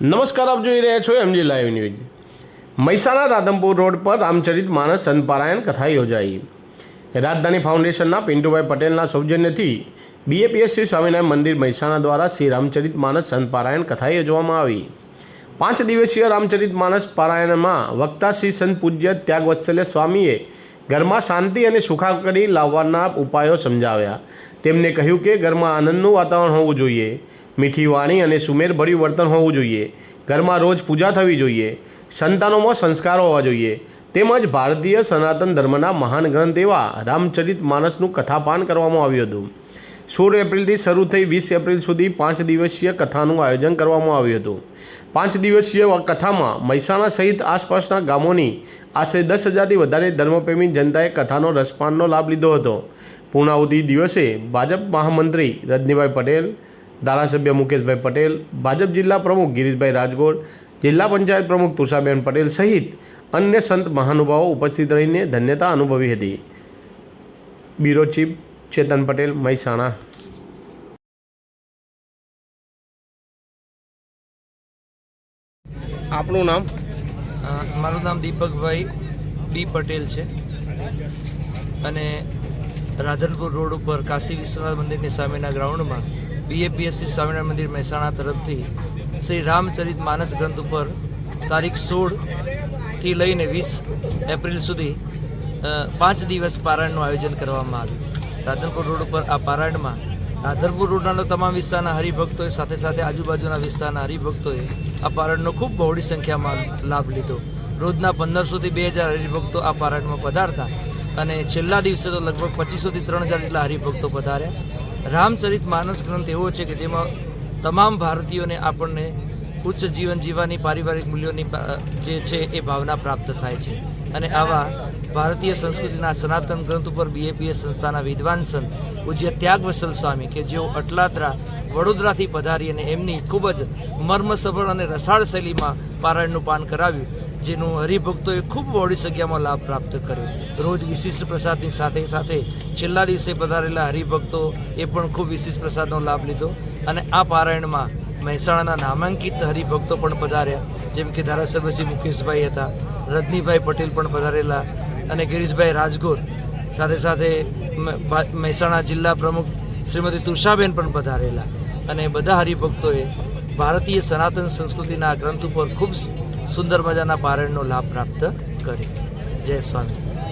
નમસ્કાર, આપ જોઈ રહ્યા છો MG live news Mehsana Radhanpur road પર રામચરિત માનસ સંતપારાયણ કથા યોજાઈ. રાજધાની ફાઉન્ડેશનના પિન્ટુભાઈ પટેલના સૌજન્યથી શ્રી સ્વામિનારાયણ મંદિર મહેસાણા દ્વારા શ્રી રામચરિત માનસ સંતપારાયણ કથા યોજવામાં આવી. પાંચ દિવસીય રામચરિત માનસ પારાયણમાં વક્તા શ્રી સંત પૂજ્ય ત્યાગવત્સલ્ય સ્વામીએ ઘરમાં શાંતિ અને સુખાકારી લાવવાના ઉપાયો સમજાવ્યા. તેમને કહ્યું કે ઘરમાં આનંદનું વાતાવરણ હોવું જોઈએ. મીઠી વાણી અને સુમેરભર્યું વર્તન હોવું જોઈએ. ઘરમાં રોજ પૂજા થવી જોઈએ. સંતાનોમાં સંસ્કારો હોવા જોઈએ. તેમજ ભારતીય સનાતન ધર્મના મહાન ગ્રંથ એવા રામચરિત માનસનું કથાપાન કરવામાં આવ્યું હતું. સોળ એપ્રિલથી શરૂ થઈ વીસ એપ્રિલ સુધી પાંચ દિવસીય કથાનું આયોજન કરવામાં આવ્યું હતું. પાંચ દિવસીય કથામાં મહેસાણા સહિત આસપાસના ગામોની આશરે દસ હજારથી વધારે ધર્મપ્રેમી જનતાએ કથાનો રસપાનનો લાભ લીધો હતો. પૂર્ણાહુતિ દિવસે ભાજપ મહામંત્રી રજનીભાઈ પટેલ ધારાસભ્ય મુકેશભાઈ પટેલ ભાજપ જિલ્લા પ્રમુખ ગિરીશભાઈ રાજગોર જિલ્લા પંચાયત પ્રમુખ તુષાબેન પટેલ સહિત અન્ય સંત મહાનુભાવો ઉપસ્થિત રહીને ધન્યતા અનુભવી હતી. Bureau chief Chetan Patel Mehsana. આપનું નામ? મારું નામ દીપકભાઈ બી પટેલ છે. અને રાધનપુર રોડ ઉપર કાશી વિશ્વનાથ મંદિરની સામેના ગ્રાઉન્ડમાં બીએપીએસસી સ્વામિનારાયણ મંદિર મહેસાણા તરફથી શ્રી રામચરિત માનસ ગ્રંથ ઉપર તારીખ સોળથી લઈને વીસ એપ્રિલ સુધી પાંચ દિવસ પારાયણનું આયોજન કરવામાં આવ્યું. રાધનપુર રોડ ઉપર આ પારાયણમાં રાધનપુર રોડના તમામ વિસ્તારના હરિભક્તોએ સાથે સાથે આજુબાજુના વિસ્તારના હરિભક્તોએ આ પારાયણનો ખૂબ બહોળી સંખ્યામાં લાભ લીધો. રોજના પંદરસોથી બે હજાર હરિભક્તો આ પારાયણમાં પધારતા અને છેલ્લા દિવસે તો લગભગ પચીસોથી ત્રણ હજાર જેટલા હરિભક્તો પધાર્યા. રામચરિત માનસ ગ્રંથ એવો છે કે જેમાં તમામ ભારતીયોને આપણને ઉચ્ચ જીવન જીવવાની પારિવારિક મૂલ્યોની જે છે એ ભાવના પ્રાપ્ત થાય છે. અને આવા ભારતીય સંસ્કૃતિના સનાતન ગ્રંથ ઉપર બીએપીએસ સંસ્થાના વિદ્વાન સંત પૂજ્ય ત્યાગવસલ સ્વામી કે જેઓ અટલાદરા વડોદરાથી પધારી અને એમની ખૂબ જ મર્મસભર અને રસાળ શૈલીમાં પારાયણનું પાન કરાવ્યું, જેનું હરિભક્તોએ ખૂબ મોડી સંખ્યામાં લાભ પ્રાપ્ત કર્યો. રોજ વિશિષ્ટ પ્રસાદની સાથે સાથે છેલ્લા દિવસે પધારેલા હરિભક્તો એ પણ ખૂબ વિશિષ્ટ પ્રસાદનો લાભ લીધો અને આ પારાયણમાં મહેસાણાના નામાંકિત હરિભક્તો પણ પધાર્યા. જેમ કે ધારાસભ્ય શ્રી મુકેશભાઈ હતા, રજનીભાઈ પટેલ પણ પધારેલા અને ગિરીશભાઈ રાજગોર. સાથે સાથે મહેસાણા જિલ્લા પ્રમુખ શ્રીમતી તુષાબેન પણ પધારેલા. અને બધા હરિભક્તોએ ભારતીય સનાતન સંસ્કૃતિના ગ્રંથ ઉપર ખૂબ સુંદર મજાના પારણનો લાભ પ્રાપ્ત કર્યો. જય સ્વામી.